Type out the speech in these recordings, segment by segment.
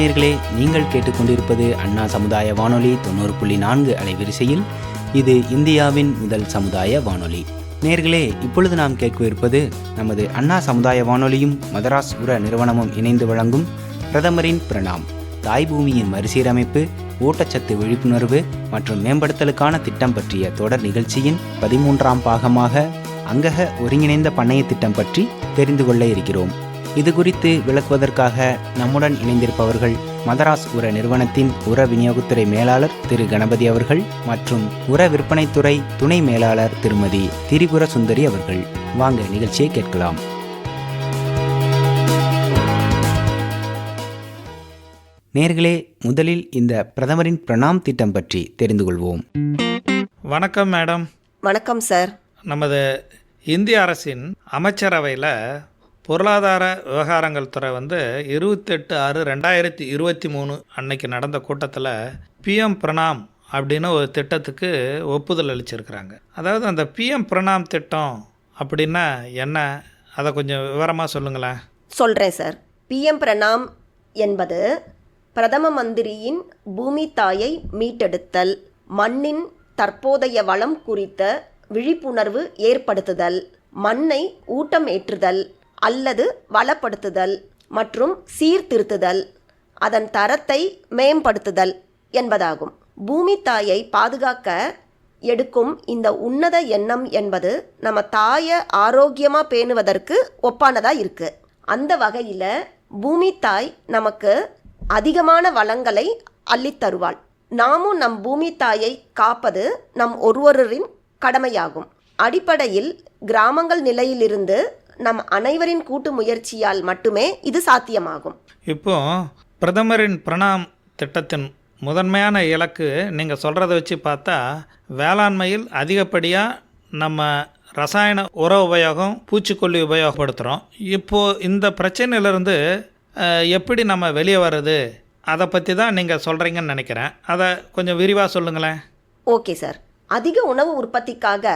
நேயர்களே நீங்கள் கேட்டுக்கொண்டிருப்பது அண்ணா சமுதாய வானொலி தொண்ணூறு புள்ளி நான்கு அலைவரிசையில். இது இந்தியாவின் முதல் சமுதாய வானொலி. நேர்களே இப்பொழுது நாம் கேட்கவிருப்பது நமது அண்ணா சமுதாய வானொலியும் மதராஸ் உர நிறுவனமும் இணைந்து வழங்கும் பிரதமரின் பிரணாம் தாய் பூமியின் மறுசீரமைப்பு ஊட்டச்சத்து விழிப்புணர்வு மற்றும் மேம்படுத்தலுக்கான திட்டம் பற்றிய தொடர் நிகழ்ச்சியின் பதிமூன்றாம் பாகமாக அங்கக ஒருங்கிணைந்த பண்ணைய திட்டம் பற்றி தெரிந்து கொள்ள இருக்கிறோம். இது குறித்து விளக்குவதற்காக நம்முடன் இணைந்திருப்பவர்கள் மதராஸ் உர நிறுவனத்தின் உர விநியோகத்துறை மேலாளர் திரு கணபதி அவர்கள் மற்றும் உர விற்பனைத்துறை துணை மேலாளர் திருமதி திரிபுர சுந்தரி அவர்கள். வாங்க நிகழ்ச்சியை கேட்கலாம். நேர்களே முதலில் இந்த பிரதமரின் பிரணாம் திட்டம் பற்றி தெரிந்து கொள்வோம். வணக்கம் மேடம். வணக்கம் சார். நமது இந்திய அரசின் அமைச்சரவையில் பொருளாதார விவகாரங்கள் துறை வந்து இருபத்தெட்டு ஆறு ரெண்டாயிரத்தி இருபத்தி மூணு அன்னைக்கு நடந்த கூட்டத்தில் பிஎம் பிரணாம் அப்படின்னு ஒரு திட்டத்துக்கு ஒப்புதல் அளிச்சிருக்கிறாங்க. அதாவது அந்த பிஎம் பிரணாம் திட்டம் அப்படின்னா என்ன? அதை கொஞ்சம் விவரமாக சொல்லுங்களேன். சொல்கிறேன் சார். பிஎம் பிரணாம் என்பது பிரதம மந்திரியின் பூமி தாயை மீட்டெடுத்தல் மண்ணின் தற்போதைய வளம் குறித்த விழிப்புணர்வு ஏற்படுத்துதல் மண்ணை ஊட்டம் ஏற்றுதல் அல்லது வளப்படுத்துதல் மற்றும் சீர்திருத்துதல் அதன் தரத்தை மேம்படுத்துதல் என்பதாகும். பூமி தாயை பாதுகாக்க எடுக்கும் இந்த உன்னத எண்ணம் என்பது நம்ம தாயை ஆரோக்கியமாக பேணுவதற்கு ஒப்பானதாக இருக்குது அந்த வகையில் பூமி தாய் நமக்கு அதிகமான வளங்களை அள்ளித் தருவாள் நாமும் நம் பூமி தாயை காப்பது நம் ஒருவரின் கடமையாகும். அடிப்படையில் கிராமங்கள் நிலையிலிருந்து நம் அனைவரின் கூட்டு முயற்சியால் மட்டுமே இது சாத்தியமாகும். இப்போ பிரதமரின் பிரணாம் திட்டத்தின் முதன்மையான இலக்கு நீங்கள் சொல்கிறத வச்சு பார்த்தா வேளாண்மையில் அதிகப்படியாக நம்ம ரசாயன உர உபயோகம் பூச்சிக்கொல்லி உபயோகப்படுத்துகிறோம் இப்போது இந்த பிரச்சனையிலேருந்து எப்படி நம்ம வெளியே வர்றது? அதை பற்றி தான் நீங்கள் சொல்கிறீங்கன்னு நினைக்கிறேன். அதை கொஞ்சம் விரிவாக சொல்லுங்களேன். Okay sir. அதிக உணவு உற்பத்திக்காக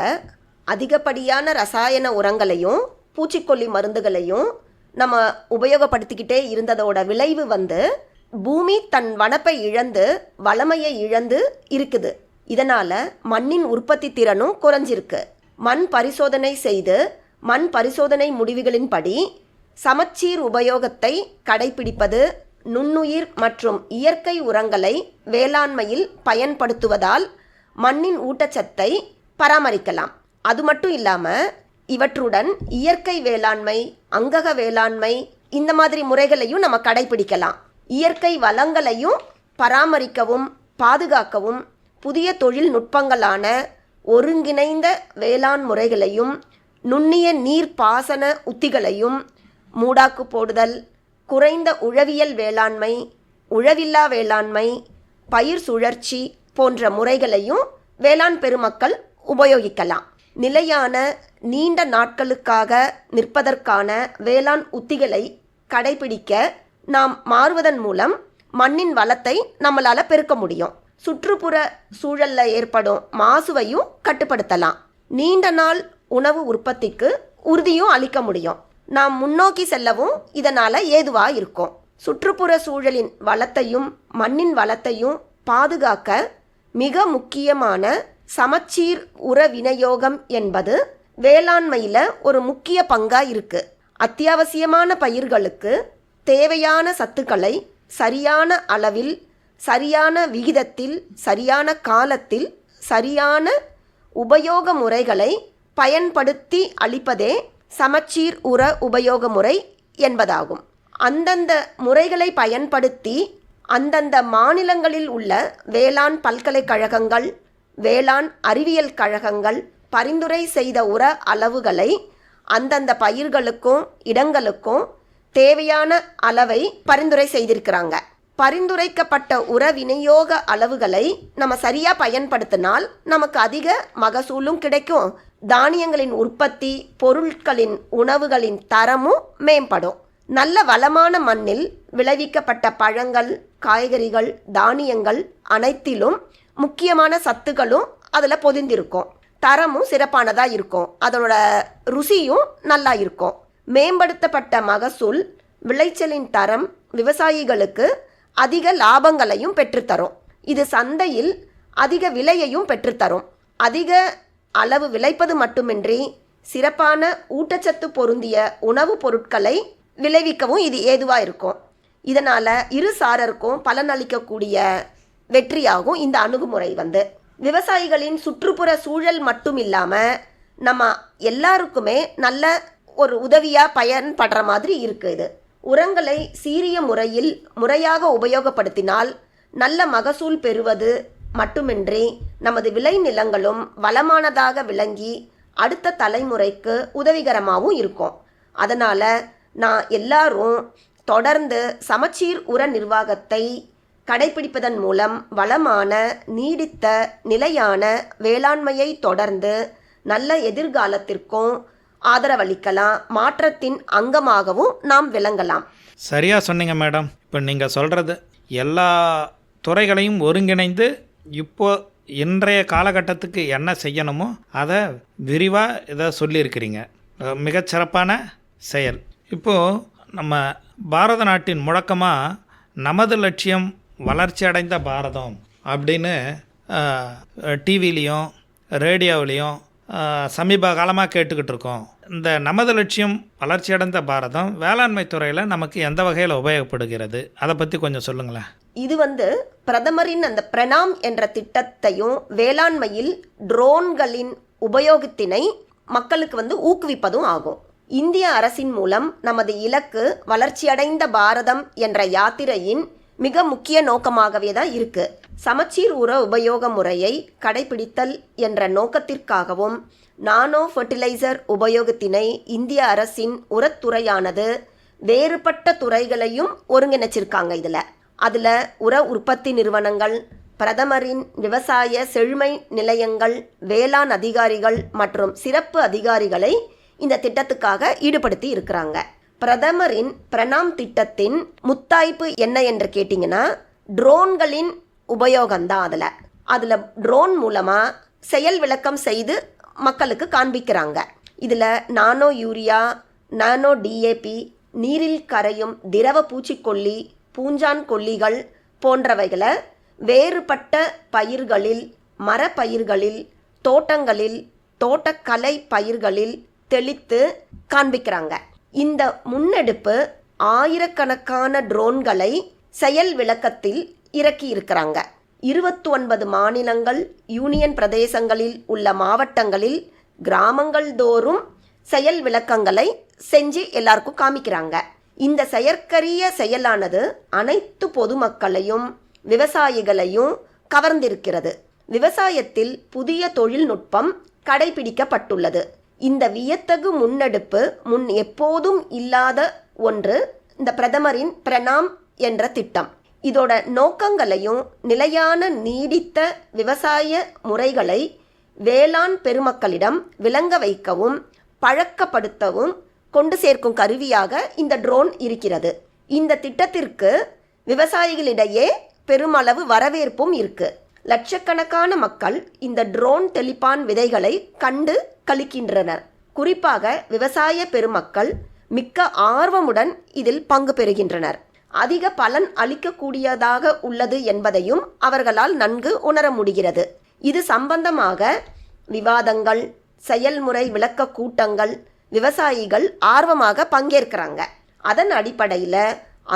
அதிகப்படியான ரசாயன உரங்களையும் பூச்சிக்கொல்லி மருந்துகளையும் நம்ம உபயோகப்படுத்திக்கிட்டே இருந்ததோட விளைவு வந்து பூமி தன் வனப்பை இழந்து வளமையை இழந்து இருக்குது. இதனால் மண்ணின் உற்பத்தி திறனும் குறைஞ்சிருக்கு. மண் பரிசோதனை செய்து மண் பரிசோதனை முடிவுகளின்படி சமச்சீர் உபயோகத்தை கடைபிடிப்பது நுண்ணுயிர் மற்றும் இயற்கை உரங்களை வேளாண்மையில் பயன்படுத்துவதால் மண்ணின் ஊட்டச்சத்தை பராமரிக்கலாம். அது மட்டும் இல்லாமல் இவற்றுடன் இயற்கை வேளாண்மை அங்கக வேளாண்மை இந்த மாதிரி முறைகளையும் நம்ம கடைபிடிக்கலாம். இயற்கை வளங்களையும் பராமரிக்கவும் பாதுகாக்கவும் புதிய தொழில்நுட்பங்களான ஒருங்கிணைந்த வேளாண் முறைகளையும் நுண்ணிய நீர் பாசன உத்திகளையும் மூடாக்கு போடுதல் குறைந்த உழவியல் வேளாண்மை உழவில்லா வேளாண்மை பயிர் சுழற்சி போன்ற முறைகளையும் வேளாண் பெருமக்கள் உபயோகிக்கலாம். நிலையான நீண்ட நாட்களுக்காக நிற்பதற்கான வேளாண் உத்திகளை கடைபிடிக்க நாம் மாறுவதன் மூலம் மண்ணின் வளத்தை நம்மளால் பெருக்க முடியும். சுற்றுப்புற சூழலில் ஏற்படும் மாசுவையும் கட்டுப்படுத்தலாம். நீண்ட நாள் உணவு உற்பத்திக்கு உறுதியும் அளிக்க முடியும். நாம் முன்னோக்கி செல்லவும் இதனால் ஏதுவாக இருக்கும். சுற்றுப்புற சூழலின் வளத்தையும் மண்ணின் வளத்தையும் பாதுகாக்க மிக முக்கியமான சமச்சீர் உர விநியோகம் என்பது வேளாண்மையில் ஒரு முக்கிய பங்காக இருக்குது அத்தியாவசியமான பயிர்களுக்கு தேவையான சத்துக்களை சரியான அளவில் சரியான விகிதத்தில் சரியான காலத்தில் சரியான உபயோக முறைகளை பயன்படுத்தி அளிப்பதே சமச்சீர் உர உபயோக முறை என்பதாகும். அந்தந்த முறைகளை பயன்படுத்தி அந்தந்த மாநிலங்களில் உள்ள வேளாண் பல்கலைக்கழகங்கள் வேளாண் அறிவியல் கழகங்கள் பரிந்துரை செய்த உர அளவுகளை அந்தந்த பயிர்களுக்கும் இடங்களுக்கும் தேவையான அளவை பரிந்துரை செய்திருக்கிறாங்க. பரிந்துரைக்கப்பட்ட உர விநியோக அளவுகளை நம்ம சரியாக பயன்படுத்தினால் நமக்கு அதிக மகசூலும் கிடைக்கும். தானியங்களின் உற்பத்தி பொருட்களின் உணவுகளின் தரமும் மேம்படும். நல்ல வளமான மண்ணில் விளைவிக்கப்பட்ட பழங்கள் காய்கறிகள் தானியங்கள் அனைத்திலும் முக்கியமான சத்துக்களும் அதில் பொதிந்திருக்கும். தரமும் சிறப்பானதாக இருக்கும். அதனோட ருசியும் நல்லா இருக்கும். மேம்படுத்தப்பட்ட மகசூல் விளைச்சலின் தரம் விவசாயிகளுக்கு அதிக லாபங்களையும் பெற்றுத்தரும். இது சந்தையில் அதிக விலையையும் பெற்றுத்தரும். அதிக அளவு விளைப்பது மட்டுமின்றி சிறப்பான ஊட்டச்சத்து பொருந்திய உணவுப் பொருட்களை விளைவிக்கவும் இது ஏதுவாக இருக்கும். இதனால் இரு சாரருக்கும் பலனளிக்கக்கூடிய வெற்றியாகும் இந்த அணுகுமுறை வந்து. விவசாயிகளின் சுற்றுப்புற சூழல் மட்டும் இல்லாமல் நம்ம எல்லாருக்குமே நல்ல ஒரு உதவியாக பயன்படுற மாதிரி இருக்குது இது. உரங்களை சீரிய முறையில் முறையாக உபயோகப்படுத்தினால் நல்ல மகசூல் பெறுவது மட்டுமின்றி நமது விளை நிலங்களும் வளமானதாக விளங்கி அடுத்த தலைமுறைக்கு உதவிகரமாகவும் இருக்கும். அதனால் நான் எல்லாரும் தொடர்ந்து சமச்சீர் உர நிர்வாகத்தை கடைபிடிப்பதன் மூலம் வளமான நீடித்த நிலையான வேளாண்மையை தொடர்ந்து நல்ல எதிர்காலத்திற்கும் ஆதரவளிக்கலாம். மாற்றத்தின் அங்கமாகவும் நாம் விளங்கலாம். சரியாக சொன்னீங்க மேடம். இப்போ நீங்கள் சொல்கிறது எல்லா துறைகளையும் ஒருங்கிணைந்து இப்போ இன்றைய காலகட்டத்துக்கு என்ன செய்யணுமோ அதை விரிவாக இதை சொல்லியிருக்கிறீங்க. மிகச்சிறப்பான செயல். இப்போது நம்ம பாரத நாட்டின் முழக்கமாக நமது லட்சியம் வளர்ச்சி அடைந்த பாரதம் அப்படின்னு டிவிலையும் ரேடியோவிலையும் சமீப காலமாக கேட்டுக்கிட்டு இருக்கோம். இந்த நமது லட்சியம் வளர்ச்சியடைந்த பாரதம் வேளாண்மை துறையில் நமக்கு எந்த வகையில் உபயோகப்படுகிறது? அதை பற்றி கொஞ்சம் சொல்லுங்களேன். இது வந்து பிரதமரின் அந்த பிரணாம் என்ற திட்டத்தையும் வேளாண்மையில் ட்ரோன்களின் உபயோகத்தினை மக்களுக்கு வந்து ஊக்குவிப்பதும் ஆகும். இந்திய அரசின் மூலம் நமது இலக்கு வளர்ச்சியடைந்த பாரதம் என்ற யாத்திரையின் மிக முக்கிய நோக்கமாகவே தான் இருக்கு. சமச்சீர் உர உபயோக முறையை கடைபிடித்தல் என்ற நோக்கத்திற்காகவும் நானோ ஃபெர்டிலைசர் உபயோகத்தினை இந்திய அரசின் உரத்துறையானது வேறுபட்ட துறைகளையும் ஒருங்கிணைச்சிருக்காங்க இதில். அதில் உர உற்பத்தி நிறுவனங்கள் பிரதமரின் விவசாய செழுமை நிலையங்கள் வேளாண் அதிகாரிகள் மற்றும் சிறப்பு அதிகாரிகளை இந்த திட்டத்துக்காக ஈடுபடுத்தி இருக்கிறாங்க. பிரதமரின் பிரணாம் திட்டத்தின் முத்தாய்ப்பு என்ன என்று கேட்டிங்கன்னா ட்ரோன்களின் உபயோகம்தான் அதில். அதில் ட்ரோன் மூலமாக செயல் விளக்கம் செய்து மக்களுக்கு காண்பிக்கிறாங்க. இதில் நானோ யூரியா நானோ டிஏபி நீரில் கரையும் திரவ பூச்சிக்கொல்லி பூஞ்சான் கொல்லிகள் போன்றவைகளை வேறுபட்ட பயிர்களில் மரப்பயிர்களில் தோட்டங்களில் தோட்டக்கலை பயிர்களில் தெளித்து காண்பிக்கிறாங்க. இந்த முன்னெடுப்பு ஆயிரக்கணக்கான ட்ரோன்களை செயல் விளக்கத்தில் இறக்கி இருக்கிறாங்க இருபத்தி ஒன்பது மாநிலங்கள் யூனியன் பிரதேசங்களில் உள்ள மாவட்டங்களில் கிராமங்கள் தோறும் செயல் விளக்கங்களை செஞ்சு எல்லாருக்கும் காமிக்கிறாங்க. இந்த செயற்கரிய செயலானது அனைத்து பொதுமக்களையும் விவசாயிகளையும் கவர்ந்திருக்கிறது. விவசாயத்தில் புதிய தொழில்நுட்பம் கடைபிடிக்கப்பட்டுள்ளது. இந்த வியத்தகு முன்னெடுப்பு முன் எப்போதும் இல்லாத ஒன்று இந்த பிரதமரின் பிரணாம் என்ற திட்டம். இதோட நோக்கங்களையும் நிலையான நீடித்த விவசாய முறைகளை வேளாண் பெருமக்களிடம் விளங்க வைக்கவும் பழக்கப்படுத்தவும் கொண்டு சேர்க்கும் கருவியாக இந்த ட்ரோன் இருக்கிறது. இந்த திட்டத்திற்கு விவசாயிகளிடையே பெருமளவு வரவேற்பும் இருக்குது லட்சக்கணக்கான மக்கள் இந்த ட்ரோன் தெளிப்பான் விதைகளை கண்டு கழிக்கின்றனர். குறிப்பாக விவசாய பெருமக்கள் மிக்க ஆர்வமுடன் இதில் பங்கு பெறுகின்றனர். அதிக பலன் அளிக்கக்கூடியதாக உள்ளது என்பதையும் அவர்களால் நன்கு உணர முடிகிறது. இது சம்பந்தமாக விவாதங்கள் செயல்முறை விளக்க கூட்டங்கள் விவசாயிகள் ஆர்வமாக பங்கேற்கிறாங்க. அதன் அடிப்படையில்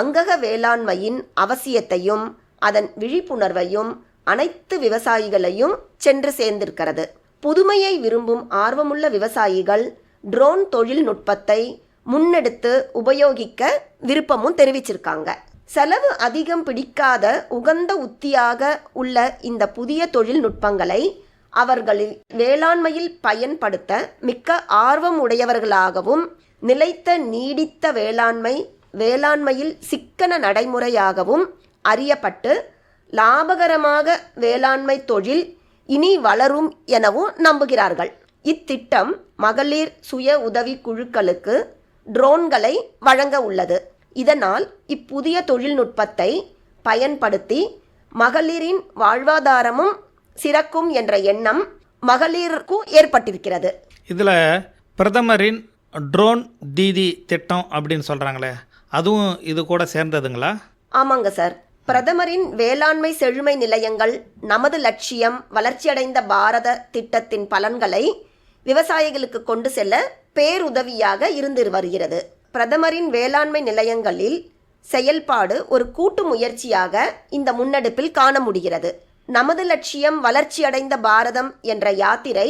அங்கக வேளாண்மையின் அவசியத்தையும் அதன் விழிப்புணர்வையும் அனைத்து விவசாயிகளையும் சென்று சேர்ந்திருக்கிறது. புதுமையை விரும்பும் ஆர்வமுள்ள விவசாயிகள் ட்ரோன் தொழில்நுட்பத்தை முன்னெடுத்து உபயோகிக்க விருப்பமும் தெரிவிச்சிருக்காங்க. செலவு அதிகம் பிடிக்காத உகந்த உத்தியாக உள்ள இந்த புதிய தொழில்நுட்பங்களை அவர்களில் வேளாண்மையில் பயன்படுத்த மிக்க ஆர்வம் உடையவர்களாகவும் நிலைத்த நீடித்த வேளாண்மை வேளாண்மையில் சிக்கன நடைமுறையாகவும் அறியப்பட்டு லாபகரமாக வேளாண்மை தொழில் இனி வளரும் எனவும் நம்புகிறார்கள். இத்திட்டம் மகளிர் சுய உதவி குழுக்களுக்கு ட்ரோன்களை வழங்க உள்ளது. இதனால் இப்புதிய தொழில்நுட்பத்தை பயன்படுத்தி மகளிரின் வாழ்வாதாரமும் சிறக்கும் என்ற எண்ணம் மகளிருக்கும் ஏற்பட்டிருக்கிறது. இதில் பிரதமரின் ட்ரோன் தீதி திட்டம் அப்படின்னு சொல்கிறாங்களே அதுவும் இது கூட சேர்ந்ததுங்களா? ஆமாங்க சார். பிரதமரின் வேளாண்மை செழுமை நிலையங்கள் நமது லட்சியம் வளர்ச்சியடைந்த பாரத திட்டத்தின் பலன்களை விவசாயிகளுக்கு கொண்டு செல்ல பேருதவியாக இருந்து வருகிறது. பிரதமரின் வேளாண்மை நிலையங்களில் செயல்பாடு ஒரு கூட்டு முயற்சியாக இந்த முன்னெடுப்பில் காண முடிகிறது. நமது லட்சியம் வளர்ச்சியடைந்த பாரதம் என்ற யாத்திரை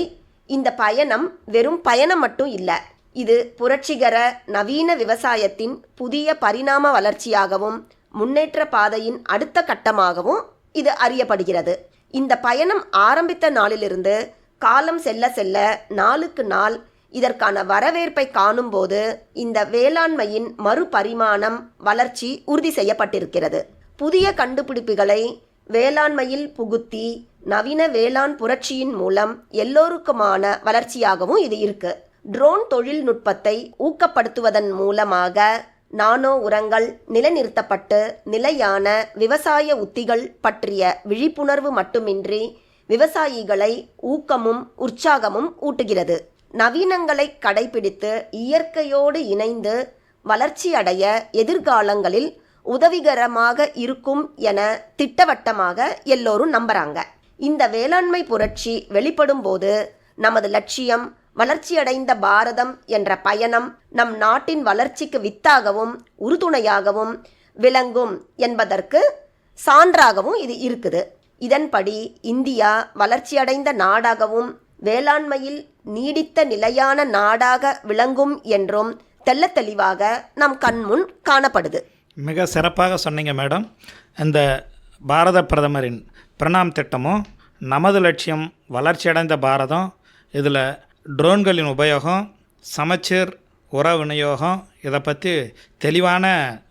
இந்த பயணம் வெறும் பயணம் மட்டும் இல்லை இது புரட்சிகர நவீன விவசாயத்தின் புதிய பரிணாம வளர்ச்சியாகவும் முன்னேற்ற பாதையின் அடுத்த கட்டமாகவும் இது அறியப்படுகிறது. இந்த பயணம் ஆரம்பித்த நாளிலிருந்து காலம் செல்ல செல்ல நாளுக்கு நாள் இதற்கான வரவேற்பை காணும்போது இந்த வேளாண்மையின் மறுபரிமாணம் வளர்ச்சி உறுதி செய்யப்பட்டிருக்கிறது. புதிய கண்டுபிடிப்புகளை வேளாண்மையில் புகுத்தி நவீன வேளாண் புரட்சியின் மூலம் எல்லோருக்குமான வளர்ச்சியாகவும் இது இருக்கு. ட்ரோன் தொழில்நுட்பத்தை ஊக்கப்படுத்துவதன் மூலமாக நானோ உரங்கள் நிலைநிறுத்தப்பட்டு நிலையான விவசாய உத்திகள் பற்றிய விழிப்புணர்வு மட்டுமின்றி விவசாயிகளை ஊக்கமும் உற்சாகமும் ஊட்டுகிறது. நவீனங்களை கடைபிடித்து இயற்கையோடு இணைந்து வளர்ச்சியடைய எதிர்காலங்களில் உதவிகரமாக இருக்கும் என திட்டவட்டமாக எல்லோரும் நம்புறாங்க. இந்த வேளாண்மை புரட்சி வெளிப்படும் போது நமது லட்சியம் வளர்ச்சியடைந்த பாரதம் என்ற பயணம் நம் நாட்டின் வளர்ச்சிக்கு வித்தாகவும் உறுதுணையாகவும் விளங்கும் என்பதற்கு சான்றாகவும் இது இருக்குது. இதன்படி இந்தியா வளர்ச்சியடைந்த நாடாகவும் வேளாண்மையில் நீடித்த நிலையான நாடாக விளங்கும் என்றும் தெல்ல தெளிவாக நம் கண்முன் காணப்படுது. மிக சிறப்பாக சொன்னீங்க மேடம். இந்த பாரத பிரதமரின் பிரணாம் திட்டமும் நமது லட்சியம் வளர்ச்சியடைந்த பாரதம் இதில் ட்ரோன்களின் உபயோகம் சமச்சீர் உர விநியோகம் இதை பற்றி தெளிவான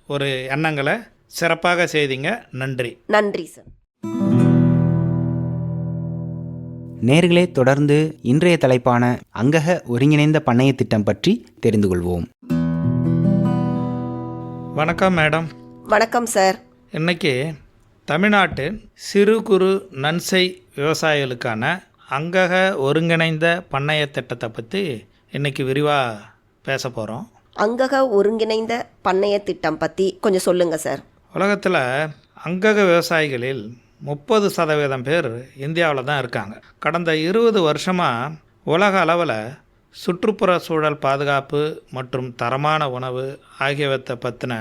ஒரு எண்ணங்களை சிறப்பாக செய்தீங்க. நன்றி. நன்றி சார். நேர்களே தொடர்ந்து இன்றைய தலைப்பான அங்கக ஒருங்கிணைந்த பண்ணைய திட்டம் பற்றி தெரிந்து கொள்வோம். வணக்கம் மேடம். வணக்கம் சார். இன்னைக்கு தமிழ்நாட்டின் சிறு குறு நன்சை விவசாயிகளுக்கான அங்கக ஒருங்கிணைந்த பண்ணைய திட்டத்தை பற்றி இன்னைக்கு விரிவாக பேச போகிறோம் அங்கக ஒருங்கிணைந்த பண்ணைய திட்டம் பற்றி கொஞ்சம் சொல்லுங்க சார். உலகத்தில் அங்கக விவசாயிகளில் முப்பது சதவீதம் பேர் இந்தியாவில் தான் இருக்காங்க. கடந்த இருபது வருஷமாக உலக அளவில் சுற்றுப்புற சூழல் பாதுகாப்பு மற்றும் தரமான உணவு ஆகியவற்றை பற்றின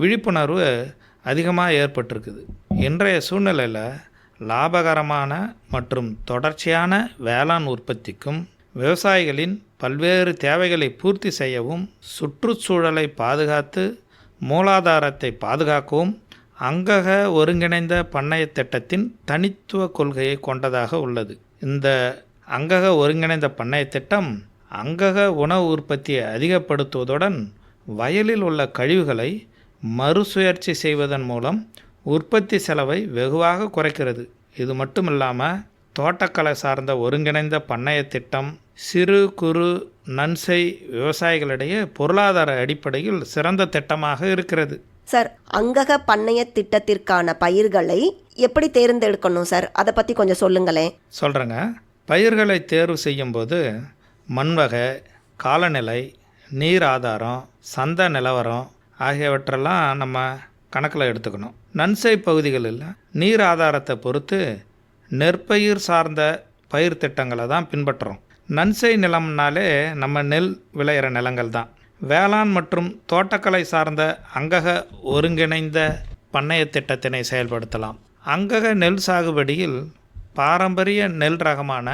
விழிப்புணர்வு அதிகமாக ஏற்பட்டிருக்குது. இன்றைய சூழ்நிலையில் லாபகரமான மற்றும் தொடர்ச்சியான வேளாண் உற்பத்திக்கும் விவசாயிகளின் பல்வேறு தேவைகளை பூர்த்தி செய்யவும் சுற்றுச்சூழலை பாதுகாத்து மூலாதாரத்தை பாதுகாக்கவும் அங்கக ஒருங்கிணைந்த பண்ணைய திட்டத்தின் தனித்துவ கொள்கையை கொண்டதாக உள்ளது. இந்த அங்கக ஒருங்கிணைந்த பண்ணைய திட்டம் அங்கக உணவு உற்பத்தியை அதிகப்படுத்துவதுடன் வயலில் உள்ள கழிவுகளை மறுசுழற்சி செய்வதன் மூலம் உற்பத்தி செலவை வெகுவாக குறைக்கிறது. இது மட்டும் இல்லாமல் தோட்டக்கலை சார்ந்த ஒருங்கிணைந்த பண்ணைய திட்டம் சிறு குறு நன்சை விவசாயிகளிடையே பொருளாதார அடிப்படையில் சிறந்த திட்டமாக இருக்கிறது. சார் அங்கக பண்ணைய திட்டத்திற்கான பயிர்களை எப்படி தேர்ந்தெடுக்கணும் சார்? அதை பற்றி கொஞ்சம் சொல்லுங்களேன். சொல்கிறேங்க பயிர்களை தேர்வு செய்யும்போது மண்வகை காலநிலை நீர் ஆதாரம் சந்தை நிலவரம் ஆகியவற்றெல்லாம் நம்ம கணக்கில் எடுத்துக்கணும். நன்சை பகுதிகளில் நீர் ஆதாரத்தை பொறுத்து நெற்பயிர் சார்ந்த பயிர் திட்டங்களை தான் பின்பற்றுறோம். நன்சை நிலம்னாலே நம்ம நெல் விளையிற நிலங்கள் தான். வேளாண் மற்றும் தோட்டக்கலை சார்ந்த அங்கக ஒருங்கிணைந்த பண்ணைய திட்டத்தினை செயல்படுத்தலாம். அங்கக நெல் சாகுபடியில் பாரம்பரிய நெல் ரகமான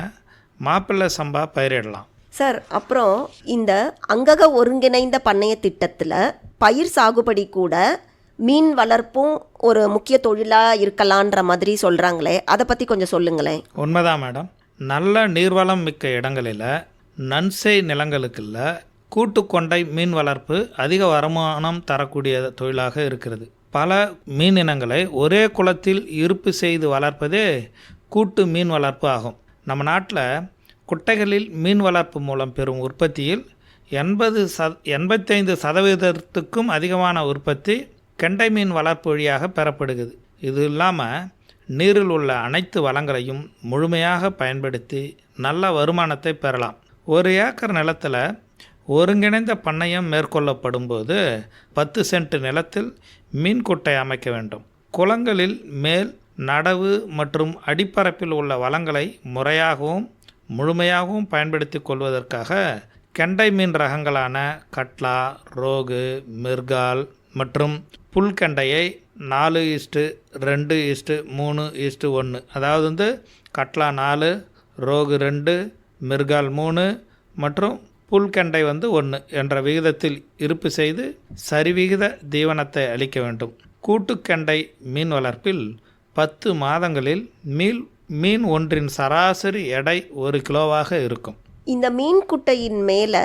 மாப்பிள்ளை சம்பா பயிரிடலாம். சார் அப்புறம் இந்த அங்கக ஒருங்கிணைந்த பண்ணைய திட்டத்தில் பயிர் சாகுபடி கூட மீன் வளர்ப்பும் ஒரு முக்கிய தொழிலாக இருக்கலான்ற மாதிரி சொல்கிறாங்களே அதை பற்றி கொஞ்சம் சொல்லுங்களேன் உண்மைதான் மேடம். நல்ல நீர்வளம் மிக்க இடங்களில் நன்சை நிலங்களுக்குள்ள கூட்டுக்கொண்டை மீன் வளர்ப்பு அதிக வருமானம் தரக்கூடிய தொழிலாக இருக்கிறது. பல மீன் இனங்களை ஒரே குளத்தில் இருப்பு செய்து வளர்ப்பதே கூட்டு மீன் வளர்ப்பு ஆகும். நம்ம நாட்டில் குட்டைகளில் மீன் வளர்ப்பு மூலம் பெறும் உற்பத்தியில் எண்பது ச எண்பத்தைந்து சதவீதத்துக்கும் அதிகமான உற்பத்தி கெண்டை மீன் வளர்ப்பு வழியாக பெறப்படுகிறது. இது இல்லாமல் நீரில் உள்ள அனைத்து வளங்களையும் முழுமையாக பயன்படுத்தி நல்ல வருமானத்தை பெறலாம். ஒரு ஏக்கர் நிலத்தில் ஒருங்கிணைந்த பண்ணையம் மேற்கொள்ளப்படும் போது பத்து சென்ட் நிலத்தில் மீன் குட்டை அமைக்க வேண்டும். குளங்களில் மேல் நடவு மற்றும் அடிப்பரப்பில் உள்ள வளங்களை முறையாகவும் முழுமையாகவும் பயன்படுத்தி கொள்வதற்காக கெண்டை மீன் ரகங்களான கட்லா ரோகு மிர்கால் மற்றும் புல்கெண்டையை நாலு ஈஸ்ட்டு ரெண்டு ஈஸ்ட்டு மூணு ஈஸ்ட்டு ஒன்று. அதாவது வந்து கட்லா நாலு ரோகு ரெண்டு மிர்கால் மூணு மற்றும் புல்கெண்டை வந்து ஒன்று என்ற விகிதத்தில் இருப்பு செய்து சரிவிகித தீவனத்தை அளிக்க வேண்டும். கூட்டுக்கெண்டை மீன் வளர்ப்பில் பத்து மாதங்களில் மீல் மீன் ஒன்றின் சராசரி எடை ஒரு கிலோவாக இருக்கும். இந்த மீன் குட்டையின் மேலே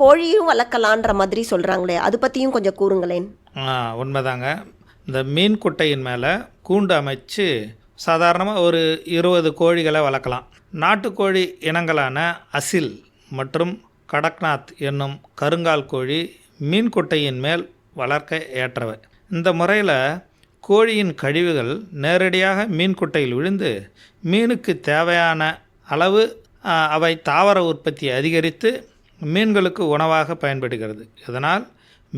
கோழியும் வளர்க்கலான்ற மாதிரி சொல்கிறாங்களே அது பற்றியும் கொஞ்சம் கூறுங்களேன். ஆ, உண்மைதாங்க. இந்த மீன் குட்டையின் மேலே கூண்டு அமைச்சு சாதாரணமாக ஒரு இருபது கோழிகளை வளர்க்கலாம். நாட்டுக்கோழி இனங்களான அசில் மற்றும் கடக்நாத் என்னும் கருங்கால் கோழி மீன் குட்டையின் மேல் வளர்க்க ஏற்றவை. இந்த முறையில் கோழியின் கழிவுகள் நேரடியாக மீன் குட்டையில் விழுந்து மீனுக்கு தேவையான அளவு அவை தாவர உற்பத்தியை அதிகரித்து மீன்களுக்கு உணவாக பயன்படுகிறது. இதனால்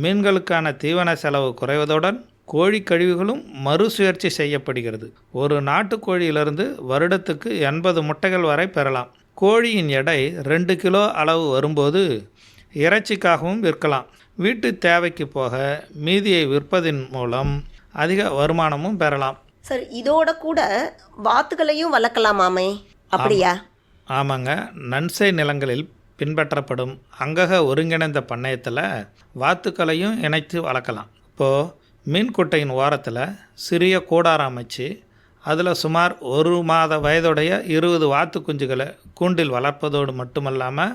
மீன்களுக்கான தீவன செலவு குறைவதுடன் கோழி கழிவுகளும் மறுசுழற்சி செய்யப்படுகிறது. ஒரு நாட்டுக்கோழியிலிருந்து வருடத்துக்கு எண்பது முட்டைகள் வரை பெறலாம். கோழியின் எடை ரெண்டு கிலோ அளவு வரும்போது இறைச்சிக்காகவும் விற்கலாம். வீட்டு தேவைக்கு போக மீதியை விற்பதின் மூலம் அதிக வருமானமும் பெறலாம். சார் இதோட கூட வாத்துகளையும் வளர்க்கலாமாமே? அப்படியா? ஆமாங்க. நன்சை நிலங்களில் பின்பற்றப்படும் அங்கக ஒருங்கிணைந்த பண்ணையத்தில் வாத்துக்களையும் இணைத்து வளர்க்கலாம். இப்போது மீன் குட்டையின் ஓரத்தில் சிறிய கூடாரம் அமைச்சு அதில் சுமார் ஒரு மாத வயதுடைய இருபது வாத்து குஞ்சுகளை கூண்டில் வளர்ப்பதோடு மட்டுமல்லாமல்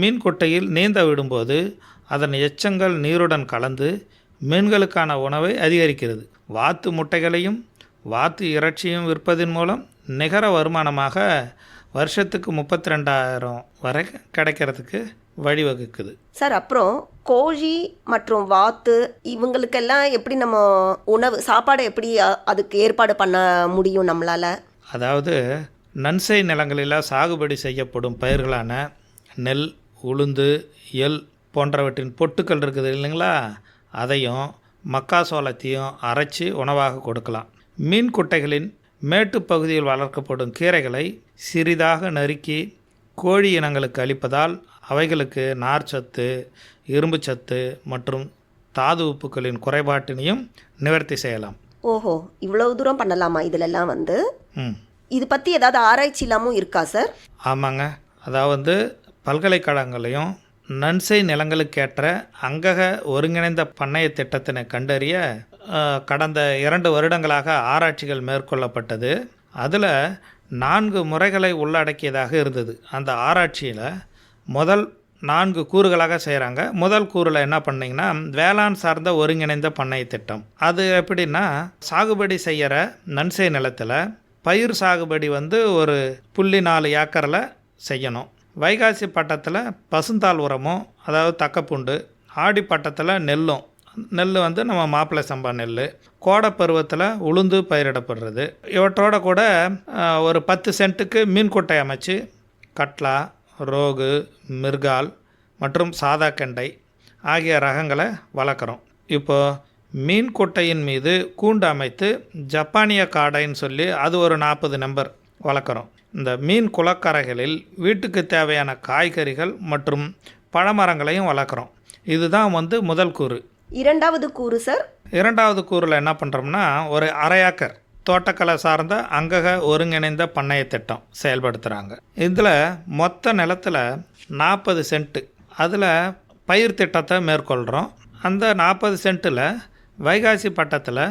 மீன் குட்டையில் நீந்த விடும்போது அதன் எச்சங்கள் நீருடன் கலந்து மீன்களுக்கான உணவை அதிகரிக்கிறது. வாத்து முட்டைகளையும் வாத்து இறைச்சியும் விற்பதன் மூலம் நிகர வருமானமாக வருஷத்துக்கு முப்பத்தி ரெண்டாயிரம் வரை கிடைக்கிறதுக்கு வழிவகுக்குது. சார் அப்புறம் கோழி மற்றும் வாத்து இவங்களுக்கெல்லாம் எப்படி நம்ம உணவு சாப்பாடு எப்படி அதுக்கு ஏற்பாடு பண்ண முடியும் நம்மளால்? அதாவது நன்சை நிலங்களில் சாகுபடி செய்யப்படும் பயிர்களான நெல் உளுந்து எள் போன்றவற்றின் பொட்டுக்கள் இருக்குது இல்லைங்களா? அதையும் மக்காசோளத்தையும் அரைச்சி உணவாக கொடுக்கலாம். மீன் குட்டைகளின் மேட்டுப் பகுதியில் வளர்க்கப்படும் கீரைகளை சிறிதாக நறுக்கி கோழி இனங்களுக்கு அளிப்பதால் அவைகளுக்கு நார்ச்சத்து இரும்புச்சத்து மற்றும் தாது உப்புக்களின் குறைபாட்டினையும் நிவர்த்தி செய்யலாம். ஓஹோ இவ்வளவு தூரம் பண்ணலாமா? இதிலெல்லாம் வந்து ம். இது பற்றி ஏதாவது ஆராய்ச்சி இல்லாமல் இருக்கா சார்? ஆமாங்க. அதாவது பல்கலைக்கழகங்களையும் நன்சை நிலங்களுக்கேற்ற அங்கக ஒருங்கிணைந்த பண்ணைய திட்டத்தினை கண்டறிய கடந்த இரண்டு வருடங்களாக ஆராய்ச்சிகள் மேற்கொள்ளப்பட்டது. அதில் நான்கு முறைகளை உள்ளடக்கியதாக இருந்தது. அந்த ஆராய்ச்சியில் முதல் நான்கு கூறுகளாக செய்கிறாங்க முதல் கூறில் என்ன பண்ணிங்கன்னா வேளாண் சார்ந்த ஒருங்கிணைந்த பண்ணை திட்டம். அது எப்படின்னா சாகுபடி செய்கிற நன்சை நிலத்தில் பயிர் சாகுபடி வந்து ஒரு புள்ளி நாலு ஏக்கரில் செய்யணும். வைகாசி பட்டத்தில் பசுந்தாள் உரமும் அதாவது தக்கப்புண்டு ஆடி பட்டத்தில் நெல்லும் நெல் வந்து நம்ம மாப்பிள்ளை சம்பா நெல் கோடை பருவத்தில் உளுந்து பயிரிடப்படுறது. இவற்றோட கூட ஒரு பத்து சென்ட்டுக்கு மீன் குட்டை அமைச்சு கட்லா ரோகு மிர்கால் மற்றும் சாதா கெண்டை ஆகிய ரகங்களை வளர்க்குறோம். இப்போது மீன் குட்டையின் மீது கூண்டு அமைத்து ஜப்பானிய காடைன்னு சொல்லி அது ஒரு நாற்பது நம்பர் வளர்க்குறோம். இந்த மீன் குளக்கரைகளில் வீட்டுக்கு தேவையான காய்கறிகள் மற்றும் பழமரங்களையும் வளர்க்குறோம். இதுதான் வந்து முதல் கூறு. இரண்டாவது கூறு சார் இரண்டாவது கூறில் என்ன பண்ணுறோம்னா ஒரு அரை ஏக்கர் தோட்டக்கலை சார்ந்த அங்கக ஒருங்கிணைந்த பண்ணைய திட்டம் செயல்படுத்துகிறாங்க இதில் மொத்த நிலத்தில் நாற்பது சென்ட்டு அதில் பயிர் திட்டத்தை மேற்கொள்கிறோம் அந்த நாற்பது சென்ட்டில் வைகாசி பட்டத்தில்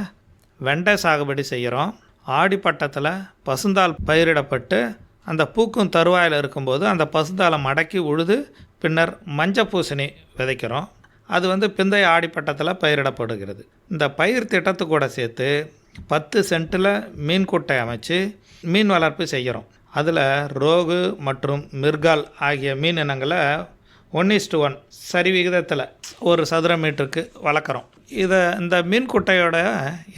வெண்டை சாகுபடி செய்கிறோம் ஆடி பட்டத்தில் பசுந்தால் பயிரிடப்பட்டு அந்த பூக்கும் தருவாயில் இருக்கும்போது அந்த பசுந்தாலை மடக்கி உழுது பின்னர் மஞ்சள் பூசணி விதைக்கிறோம். அது வந்து பிந்தைய ஆடிப்பட்டத்தில் பயிரிடப்படுகிறது. இந்த பயிர் திட்டத்து கூட சேர்த்து பத்து சென்ட்டில் மீன் குட்டை அமைச்சு மீன் வளர்ப்பு செய்கிறோம். அதில் ரோகு மற்றும் மிர்கால் ஆகிய மீன் இனங்களை ஒன் இஸ்டு ஒன் சரி விகிதத்தில் ஒரு சதுர மீட்டருக்கு வளர்க்குறோம். இதை இந்த மீன் குட்டையோட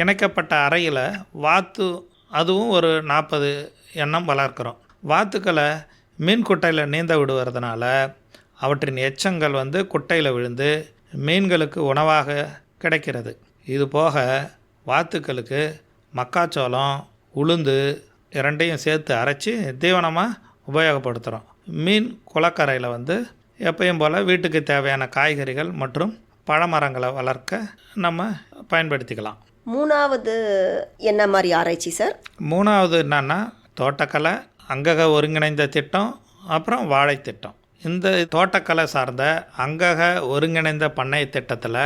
இணைக்கப்பட்ட அறையில் வாத்து அதுவும் ஒரு நாற்பது எண்ணம் வளர்க்குறோம். வாத்துக்களை மீன் குட்டையில் நீந்த விடுவதனால அவற்றின் எச்சங்கள் வந்து குட்டையில் விழுந்து மீன்களுக்கு உணவாக கிடைக்கிறது. இது போக வாத்துக்களுக்கு மக்காச்சோளம் உளுந்து இரண்டையும் சேர்த்து அரைச்சி தீவனமாக உபயோகப்படுத்துகிறோம் மீன் குளக்கரையில் வந்து எப்பயும் போல் வீட்டுக்கு தேவையான காய்கறிகள் மற்றும் பழமரங்களை வளர்க்க நம்ம பயன்படுத்திக்கலாம். மூணாவது என்ன மாதிரி ஆராய்ச்சி சார்? மூணாவது என்னன்னா தோட்டக்கலை அங்கக ஒருங்கிணைந்த திட்டம் அப்புறம் வாழை திட்டம். இந்த தோட்டக்கலை சார்ந்த அங்கக ஒருங்கிணைந்த பண்ணை திட்டத்தில்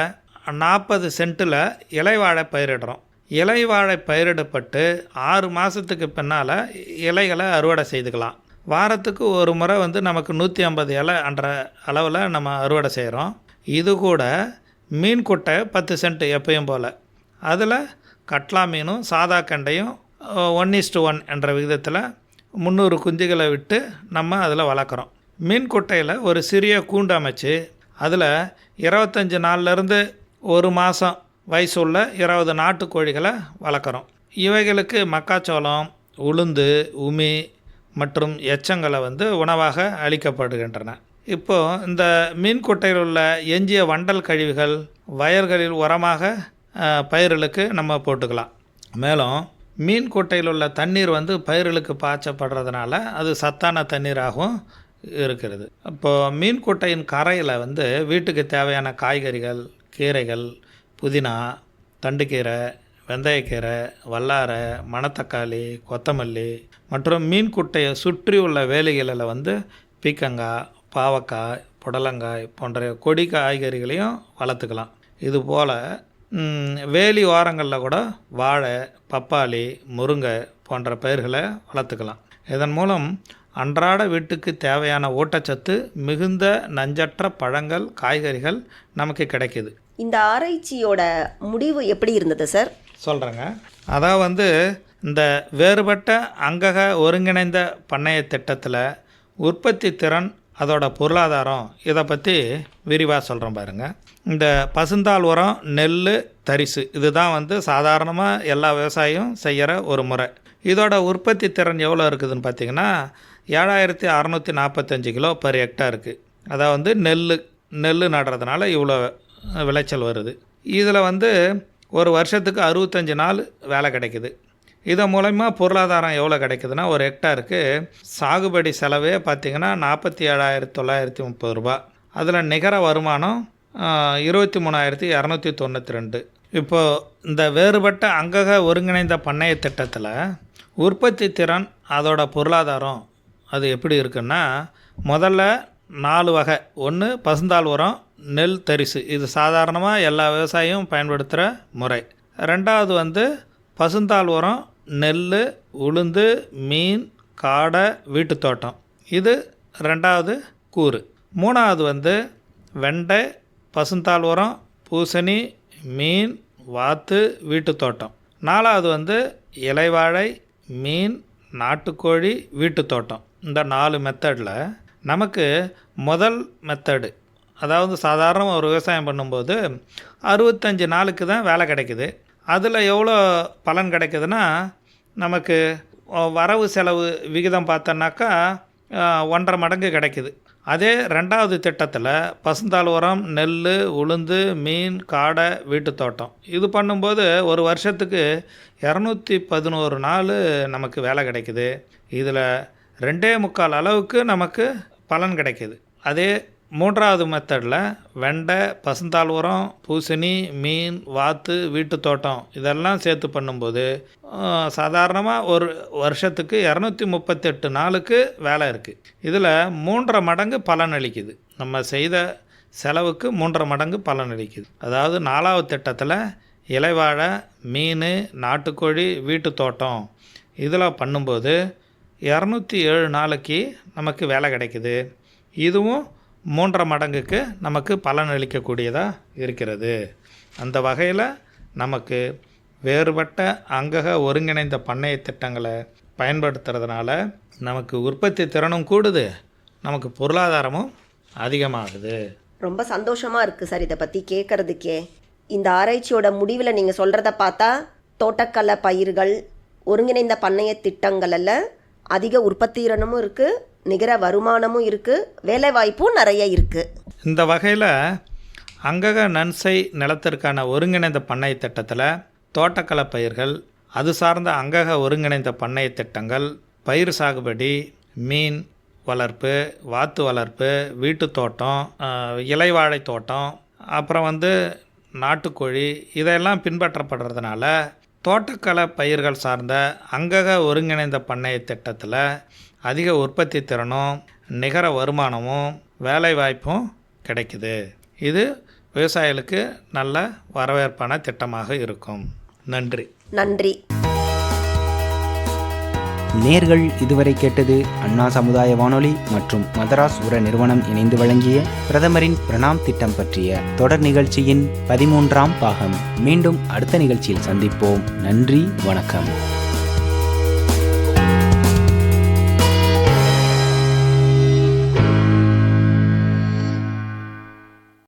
நாற்பது சென்ட்டில் இலைவாழை பயிரிடுறோம். இலைவாழை பயிரிடப்பட்டு ஆறு மாதத்துக்கு பின்னால் இலைகளை அறுவடை செய்துக்கலாம். வாரத்துக்கு ஒரு முறை வந்து நமக்கு நூற்றி ஐம்பது இலை என்ற அளவில் நம்ம அறுவடை செய்கிறோம் இது கூட மீன் குட்டை பத்து சென்ட் எப்பயும் போல். அதில் கட்லா மீனும் சாதா கண்டையும் ஒன் இஸ்டு ஒன் என்ற விகிதத்தில் முந்நூறு குஞ்சுகளை விட்டு நம்ம அதில் வளர்க்குறோம். மீன் கொட்டையில் ஒரு சிறிய கூண்டு அமைச்சு அதில் இருபத்தஞ்சி நாள்லேருந்து ஒரு மாதம் வயசுள்ள இருபது நாட்டுக்கோழிகளை வளர்க்குறோம். இவைகளுக்கு மக்காச்சோளம் உளுந்து உமி மற்றும் எச்சங்களை வந்து உணவாக அளிக்கப்படுகின்றன. இப்போது இந்த மீன் கொட்டையில் உள்ள எஞ்சிய வண்டல் கழிவுகள் வயல்களில் உரமாக பயிர்களுக்கு நம்ம போட்டுக்கலாம். மேலும் மீன் குட்டையில் உள்ள தண்ணீர் வந்து பயிர்களுக்கு பாய்ச்சப்படுறதுனால அது சத்தான தண்ணீராகும் இருக்கிறது. இப்போது மீன் குட்டையின் கரையில் வந்து வீட்டுக்கு தேவையான காய்கறிகள் கீரைகள் புதினா தண்டுக்கீரை வெந்தயக்கீரை வல்லாரை மணத்தக்காளி கொத்தமல்லி மற்றும் மீன் குட்டையை சுற்றி உள்ள வேலிகளில் வந்து பீக்கங்காய் பாவக்காய் புடலங்காய் போன்ற கொடி காய்கறிகளையும் வளர்த்துக்கலாம். இதுபோல் வேலி ஓரங்களில் கூட வாழை பப்பாளி முருங்கை போன்ற பயிர்களை வளர்த்துக்கலாம். இதன் மூலம் அன்றாட வீட்டுக்கு தேவையான ஊட்டச்சத்து மிகுந்த நஞ்சற்ற பழங்கள் காய்கறிகள் நமக்கு கிடைக்குது. இந்த ஆராய்ச்சியோட முடிவு எப்படி இருந்தது சார் சொல்கிறேங்க அதான் வந்து இந்த வேறுபட்ட அங்கக ஒருங்கிணைந்த பண்ணைய திட்டத்தில் உற்பத்தி திறன் அதோட பொருளாதாரம் இதை பற்றி விரிவாக சொல்கிறேன் பாருங்க. இந்த பசுந்தாள் உரம் நெல் தரிசு இதுதான் வந்து சாதாரணமாக எல்லா விவசாயியும் செய்கிற ஒரு முறை. இதோட உற்பத்தி திறன் எவ்வளோ இருக்குதுன்னு பார்த்தீங்கன்னா ஏழாயிரத்தி அறநூற்றி நாற்பத்தஞ்சு கிலோ பர் ஹெக்டாருக்கு இருக்குது அதாவது வந்து நெல் நெல் நடுறதுனால இவ்வளோ விளைச்சல் வருது. இதில் வந்து ஒரு வருஷத்துக்கு அறுபத்தஞ்சு நாள் வேலை கிடைக்குது. இதன் மூலயமா பொருளாதாரம் எவ்வளோ கிடைக்குதுன்னா ஒரு ஹெக்டாருக்கு சாகுபடி செலவே பார்த்திங்கன்னா நாற்பத்தி ஏழாயிரத்தி தொள்ளாயிரத்தி முப்பது ரூபா. அதில் நிகர வருமானம் இருபத்தி மூணாயிரத்தி இரநூத்தி தொண்ணூற்றி ரெண்டு. இப்போது இந்த வேறுபட்ட அங்கக ஒருங்கிணைந்த பண்ணைய திட்டத்தில் உற்பத்தி திறன் அதோட பொருளாதாரம் அது எப்படி இருக்குன்னா முதல்ல நாலு வகை. ஒன்று பசுந்தாள் உரம் நெல் தரிசு. இது சாதாரணமாக எல்லா விவசாயியும் பயன்படுத்துகிற முறை. ரெண்டாவது வந்து பசுந்தாள் உரம் நெல் உளுந்து மீன் காடை வீட்டுத் தோட்டம் இது ரெண்டாவது கூறு. மூணாவது வந்து வெண்டை பசுந்தாள் உரம் பூசணி மீன் வாத்து வீட்டுத் தோட்டம் நாலாவது வந்து இலைவாழை மீன் நாட்டுக்கோழி வீட்டுத் தோட்டம் இந்த நாலு மெத்தடில் நமக்கு முதல் மெத்தடு அதாவது சாதாரண ஒரு விவசாயம் பண்ணும்போது அறுபத்தஞ்சு நாளுக்கு தான் வேலை கிடைக்குது. அதில் எவ்வளோ பலன் கிடைக்குதுன்னா நமக்கு வரவு செலவு விகிதம் பார்த்தோன்னாக்கா ஒன்றரை மடங்கு கிடைக்குது. அதே ரெண்டாவது திட்டத்தில் பசுந்தாள் உரம் நெல் உளுந்து மீன் காடை வீட்டு தோட்டம். இது பண்ணும்போது ஒரு வருஷத்துக்கு இரநூத்தி பதினோரு நாள் நமக்கு வேலை கிடைக்குது. இதில் ரெண்டே முக்கால் அளவுக்கு நமக்கு பலன் கிடைக்கிது. அதே மூன்றாவது மெத்தடில் வெண்டை பசுந்தாள் உரம் பூசணி மீன் வாத்து வீட்டுத் தோட்டம் இதெல்லாம் சேர்த்து பண்ணும்போது சாதாரணமாக ஒரு வருஷத்துக்கு இரநூத்தி முப்பத்தெட்டு நாளுக்கு வேலை இருக்குது இதில் மூன்றரை மடங்கு பலன் அளிக்குது. நம்ம செய்த செலவுக்கு மூன்றரை மடங்கு பலன் அளிக்குது. அதாவது நாலாவது திட்டத்தில் இலைவாழை மீன் நாட்டுக்கோழி வீட்டுத் தோட்டம் இதில் பண்ணும்போது இரநூத்தி ஏழு நாளைக்கு நமக்கு வேலை கிடைக்குது. இதுவும் மூன்றரை மடங்குக்கு நமக்கு பலன் அளிக்கக்கூடியதாக இருக்கிறது. அந்த வகையில் நமக்கு வேறுபட்ட அங்கக ஒருங்கிணைந்த பண்ணைய திட்டங்களை பயன்படுத்துறதுனால நமக்கு உற்பத்தி திறனும் கூடுது. நமக்கு பொருளாதாரமும் அதிகமாகுது. ரொம்ப சந்தோஷமாக இருக்குது சார் இதை பற்றி கேட்குறதுக்கே இந்த ஆராய்ச்சியோட முடிவில் நீங்கள் சொல்கிறத பார்த்தா தோட்டக்கலை பயிர்கள் ஒருங்கிணைந்த பண்ணைய திட்டங்களில் அதிக உற்பத்திறனும் இருக்குது நிகர வருமானமும் இருக்குது வேலைவாய்ப்பும் நிறைய இருக்குது இந்த வகையில் அங்கக நன்சை நிலத்திற்கான ஒருங்கிணைந்த பண்ணை திட்டத்தில் தோட்டக்கலை பயிர்கள் அது சார்ந்த அங்கக ஒருங்கிணைந்த பண்ணைய திட்டங்கள் பயிர் சாகுபடி மீன் வளர்ப்பு வாத்து வளர்ப்பு வீட்டுத் தோட்டம் இலைவாழை தோட்டம் அப்புறம் வந்து நாட்டுக்கோழி இதையெல்லாம் பின்பற்றப்படுறதுனால தோட்டக்கலை பயிர்கள் சார்ந்த அங்கக ஒருங்கிணைந்த பண்ணைய திட்டத்தில் அதிக உற்பத்தி திறனும் நிகர வருமானமும் வேலைவாய்ப்பும் கிடைக்குது. இது விவசாயிகளுக்கு நல்ல வரவேற்பான திட்டமாக இருக்கும். நன்றி. நன்றி. நேர்கள் இதுவரை கேட்டது அண்ணா சமுதாய வானொலி மற்றும் மதராஸ் உர நிறுவனம் இணைந்து வழங்கிய பிரதமரின் பிரணாம் திட்டம் பற்றிய தொடர் நிகழ்ச்சியின் பதிமூன்றாம் பாகம். மீண்டும் அடுத்த நிகழ்ச்சியில் சந்திப்போம். நன்றி வணக்கம்.